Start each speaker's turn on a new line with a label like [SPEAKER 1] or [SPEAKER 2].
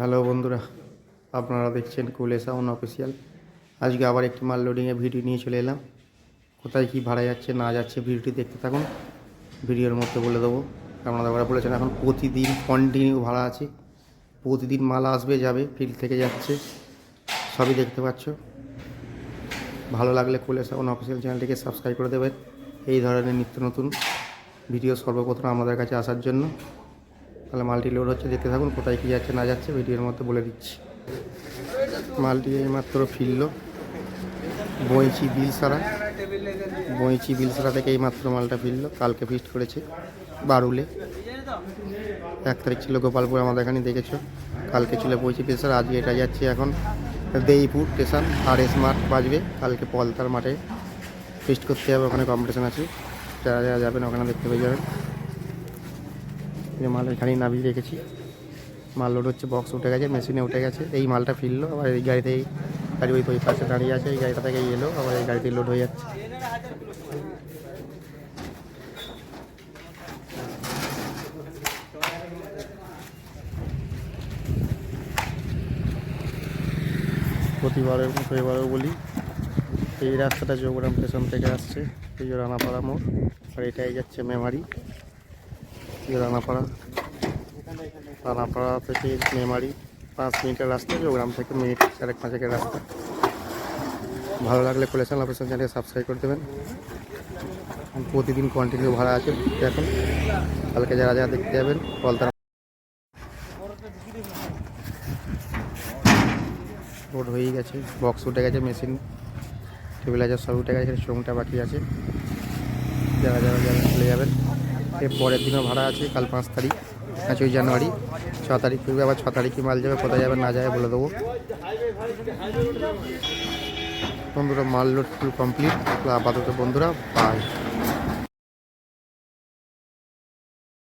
[SPEAKER 1] Hello বন্ধুরা, আপনারা দেখছেন কুলে সাউন্ড অফিসিয়াল। আজকে আবার একটি মাল লোডিংয়ে ভিডিও নিয়ে চলে এলাম। কোথায় কি ভাড়া যাচ্ছে, না যাচ্ছে ভিডিওটি দেখতে থাকুন। ভিডিওর মধ্যে বলে দেবো, আপনারা ওরা বলেছেন এখন প্রতিদিন কন্টিনিউ ভাড়া আছে, প্রতিদিন মাল আসবে, যাবে ফিল্ড থেকে যাচ্ছে, সবই দেখতে পাচ্ছ। ভালো লাগলে কুলে সাউন্ড অফিসিয়াল চ্যানেলটিকে সাবস্ক্রাইব করে দেবেন। এই ধরনের নিত্য নতুন ভিডিও সর্বপ্রথম আমাদের কাছে আসার জন্য। তাহলে মালটি লোড হচ্ছে, দেখতে থাকুন কোথায় কী যাচ্ছে না যাচ্ছে, ভিডিওর মধ্যে বলে দিচ্ছি। মালটি এইমাত্র ফিরল বইচি বিলসারা বইচি বিলসারা থেকে এইমাত্র মালটা ফিরল, কালকে ফিস্ট করেছে বারুলে। এক তারিখ ছিল গোপালপুর, আমাদের এখানে দেখেছ, কালকে ছিল বইচি বিলসারা, আজকে এটা যাচ্ছে এখন দেইপুর স্টেশন আর এস মাঠ বাজবে, কালকে পলতার মাঠে ফিস্ট করতে হবে ওখানে কম্পিটিশন আছে, যারা যারা যাবেন ওখানে দেখতে পেয়ে যাবেন। যে মাল এখানেই নামিয়ে রেখেছি। মাল লোড হচ্ছে বক্স উঠে গেছে মেশিনে উঠে গেছে। এই মালটা ফিরলো, আবার এই গাড়িতে গাড়ি ওই ওই পাশে দাঁড়িয়ে আছে, এই গাড়িটা থেকে এলো, আবার এই গাড়িতে লোড হয়ে যাচ্ছে। প্রতিবারের মতো এবারেও বলি, এই রাস্তাটা যোগরাম স্টেশন থেকে আসছে, এই যে রানাপাড়া মোড়, আর এটাই যাচ্ছে মেমারি। রানাপাড়া। রানাপাড়া থেকে মেমারি, পাঁচ মিনিটের রাস্তা যোগরাম থেকে মিনিট চারেক পাঁচেকের রাস্তা। ভালো লাগলে কোলেশন অফিসের চ্যানেলকে সাবস্ক্রাইব করে দেবেন। প্রতিদিন কন্টিনিউ ভাড়া আছে এখন কালকে যারা যারা দেখতে যাবেন কলতার রোড হয়েই গেছে বক্স উঠে গেছে মেশিন টেবিলাইজার সব উঠে গেছে শ্রমটা বাকি আছে। যারা যারা যারা চলে যাবেন। এর পরের দিনও ভাড়া আছে, কাল পাঁচ তারিখ, পাঁচই জানুয়ারি। ছ তারিখ ফিরবে, আবার ছ তারিখে মাল যাবে, কোথায় যাবে না যাবে বলে দেবো। বন্ধুরা, মাল লোড ফুল কমপ্লিট আপাতত বন্ধুরা বাই